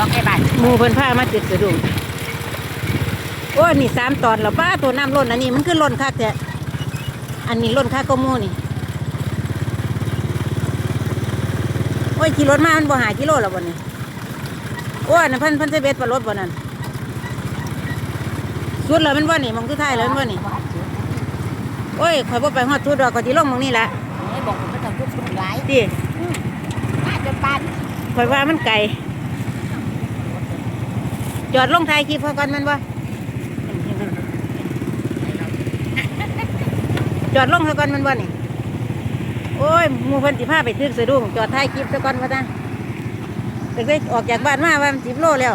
บอกไอ้บ้านหมูเพิ่นพามาจุดสะดุ้งโอ้ยนี่สามตอนแล้วป้าตัวน้ำล้นอันนี้มันคือล้นคักแท้อันนี้ล้นคักก็มูนี่โอ้ยขี่รถมามันบ่หากิโลแล้วบ่นี่โอ้ยนั่นเพันเพันเสเบ็ดปลารถบ่นั่นสุดแล้วมันบ่นี่มองที่ท้ายแล้วมันบ่นี่โอ้ยข่อยบ่ไปฮอดสุดดอกก็สิลงหมองนี่ละไอ้บอกผมไม่ต้องพูดสุดหลายติน่าจะปานข่อยว่ามันไกล จอดลงท้ายคลิปพอก่อนแมันบ่จอดลงซะก่อนแมันบ่นี่โอ้ยหมูเพิ่นสิพาไปทึกสะดุ้งจอดท้ายคลิปซะก่อนว่าจ้ะแต่ได้ออกจากบ้านมาว่ามันสิบโลแล้ว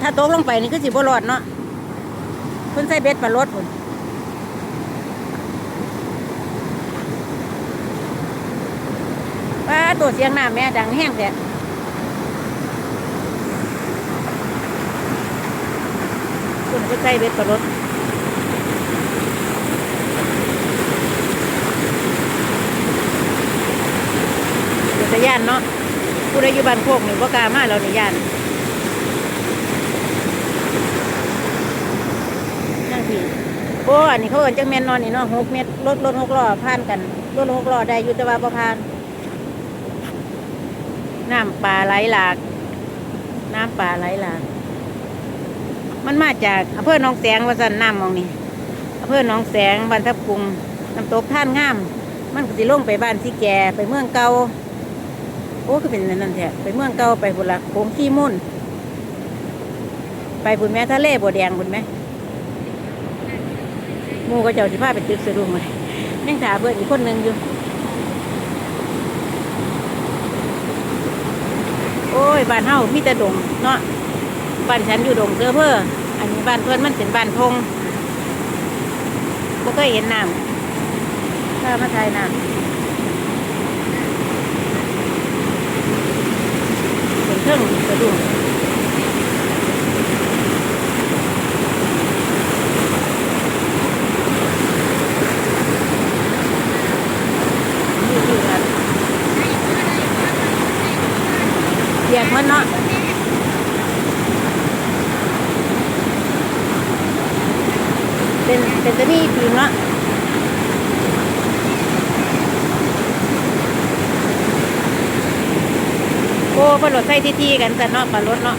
ถ้าตกลงไปนี่คือสิบ่รอดเนาะเพิ่นใส่เบ็ดปลารถพุ่นว่าตัวเสียงน้ำแม่ดังแห้งแท้คุณ ก็ใส่เบ็ดปลารถจะย่านเนาะผู้ใดอยู่บ้านโคกหนึ่งก็กามาแล้วนี่ย่านนั่งพี่โอ้อันนี้เขาเอินจังแมนนอนนี่เนาะหกเมตรรถรถหกล้อผ่านกันรถหกล้อได้ยู่แต่ว่าบ่ผ่านน้ำป่าไหลหลาก น้ำป่าไหลหลาก มันมาจากอำเภอหนองแสงว่าสันน้ำมองนี่อำเภอหนองแสงบ้านทับกุงน้ำตกท่านงาม มันก็สิลงไปบ้านที่แกไปเมืองเก่าโอ้ก็เป็นนั่นแท้ไปเมืองเก่าไปพุ่นละโขงขี้มุ่น ไปพุ่นแม่ทะเลบัวแดงพุ่นแม่มูก็เจ้าสิพาไปตึกสะดุ้งเลยยังถาเบิดอีกคนหนึ่งอยู่โอ้ยบ้านเฮามีแต่ดงเนาะ บ้านฉันอยู่ดงเสือเพื่ออันนี้บ้านเพื่อนมันเป็นบ้านทงบ่เคยเห็นน้ำถ้ามาไทยน้ำเป็นเครื่องกระดุมนี่คือกันเปียกมันเนาะ เป็นเป็นตัวนี้ปีเนาะโอ้เพิ่นรถใส่ทีๆกันซะเนาะปลารถเนาะ